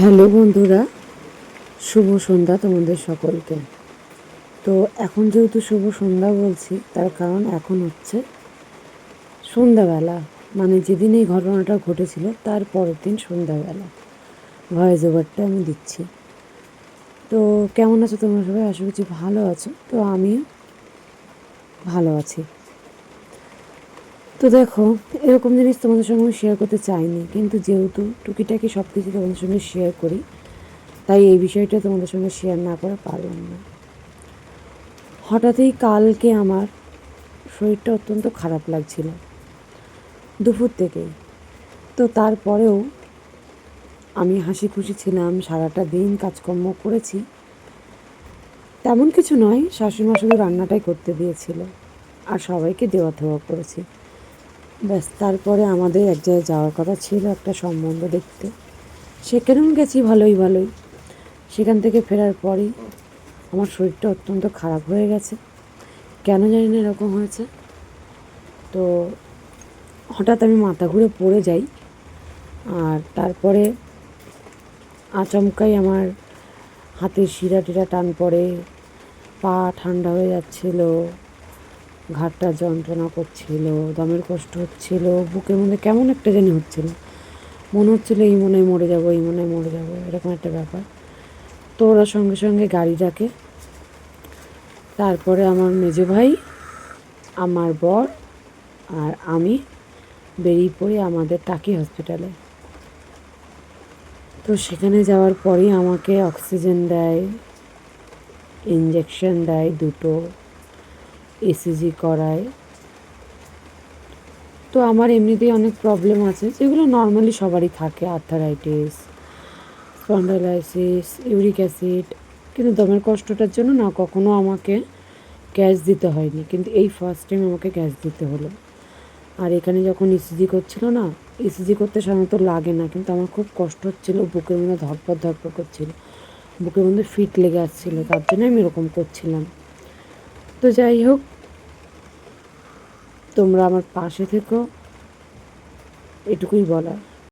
Hello বন্ধুরা, শুভ সন্ধ্যা তোমাদের সকলকে। তো এখন যেহেতু শুভ সন্ধ্যা বলছি, তার কারণ এখন হচ্ছে সন্ধ্যাবেলা। মানে যেদিন এই ঘটনাটা ঘটেছিল, তার পরের দিন সন্ধ্যাবেলা। ভয়েস ওভারটা আমি দিচ্ছি। তো কেমন আছো তোমরা সবাই? আশা করছি ভালো আছো। তো আমিও ভালো আছি। তো দেখো, এরকম জিনিস তোমাদের সঙ্গে শেয়ার করতে চাইনি, কিন্তু যেহেতু টুকিটাকি সব কিছু তোমাদের সঙ্গে শেয়ার করি, তাই এই বিষয়টা তোমাদের সঙ্গে শেয়ার না করে পারলাম না। হঠাৎই কালকে আমার শরীরটা অত্যন্ত খারাপ লাগছিল, দুপুর থেকেই। তো তারপরেও আমি হাসি খুশি ছিলাম, সারাটা দিন কাজকর্ম করেছি। তেমন কিছু নয়, শাশুড়িমা শুধু রান্নাটাই করতে দিয়েছিল, আর সবাইকে দেওয়া থেওয়া করেছি। ব্যাস, তারপরে আমাদের এক জায়গায় যাওয়ার কথা ছিল একটা সম্বন্ধ দেখতে। সেখানেও গেছি ভালোই ভালোই। সেখান থেকে ফেরার পরেই আমার শরীরটা অত্যন্ত খারাপ হয়ে গেছে। কেন জানি না এরকম হয়েছে। তো হঠাৎ আমি মাথা ঘুরে পড়ে যাই। আর তারপরে আচমকাই আমার হাতের শিরা টিরা টান পড়ে, পা ঠান্ডা হয়ে যাচ্ছিল। ঘাটটা যন্ত্রণা করছিল, দমের কষ্ট হচ্ছিল, বুকের মধ্যে কেমন একটা জানি হচ্ছিল। মনে হচ্ছিল এই মনে মরে যাব, এই মনে মরে যাব, এরকম একটা ব্যাপার। তো ওরা সঙ্গে সঙ্গে গাড়ি ডাকে তারপরে আমার মেজো ভাই, আমার বর আর আমি বেরিয়ে পড়ি আমাদের টাকি হসপিটালে। তো সেখানে যাওয়ার পরেই আমাকে অক্সিজেন দেয় ইঞ্জেকশন দেয় দুটো। এসিজি করায়। তো আমার এমনিতেই অনেক প্রবলেম আছে। যেগুলো নর্মালি সবারই থাকে আর্থারাইটিস স্পন্ডালাইসিস ইউরিক অ্যাসিড কিন্তু দমের কষ্টটার জন্য না কখনো আমাকে গ্যাস দিতে হয়নি। কিন্তু এই ফার্স্ট টাইম আমাকে গ্যাস দিতে হলো। আর এখানে যখন ইসিজি করছিল না ইসিজি করতে সাধারণত লাগে না। কিন্তু আমার খুব কষ্ট হচ্ছিল, বুকের মধ্যে ধরপর ধরপর করছিল। বুকের মধ্যে ফিট লেগে আসছিল, তার জন্য আমি এরকম করছিলাম। তো যাই হোক তোমরা আমার পাশে থেকো এটুকুই বলার।